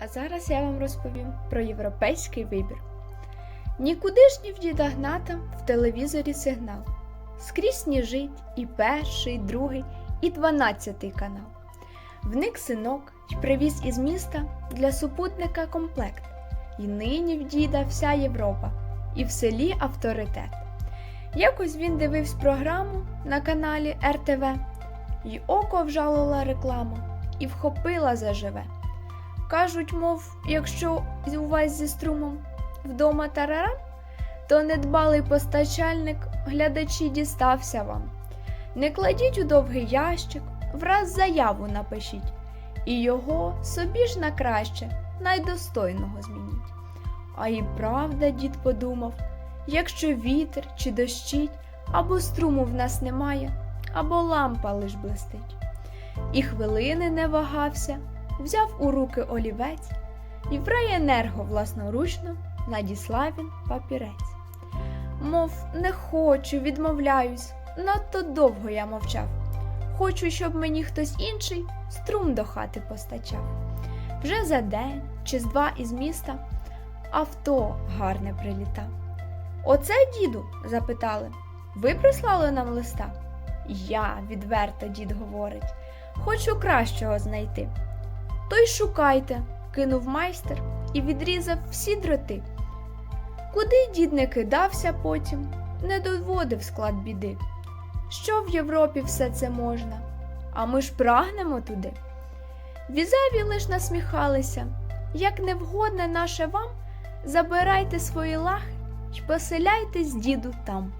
А зараз я вам розповім про європейський вибір. Нікудишній в діда Гната в телевізорі сигнал. Скрізь сніжить і перший, і другий, і дванадцятий канал. Вник синок й привіз із міста для супутника комплект. І нині в діда вся Європа, і в селі авторитет. Якось він дивився програму на каналі РТВ, й око вжалила реклама, і вхопила заживе. Кажуть, мов, якщо у вас зі струмом вдома тарарам, то недбалий постачальник глядачі дістався вам. Не кладіть у довгий ящик, враз заяву напишіть, і його собі ж на краще, найдостойного змініть. А і правда, дід подумав, якщо вітер чи дощить, або струму в нас немає, або лампа лиш блистить. І хвилини не вагався, взяв у руки олівець і в райенерго власноручно надіслав він папірець. Мов, не хочу, відмовляюсь, надто довго я мовчав. Хочу, щоб мені хтось інший струм до хати постачав. Вже за день чи з два із міста авто гарне приліта. Оце, діду? запитали. Ви прислали нам листа? Я, відверто дід говорить, хочу кращого знайти. То й шукайте, кинув майстер і відрізав всі дроти. Куди дід не кидався потім, не доводив склад біди. Що в Європі все це можна, а ми ж прагнемо туди. Візаві лиш насміхалися, як невгодне наше вам, забирайте свої лахи й поселяйтесь, діду, там.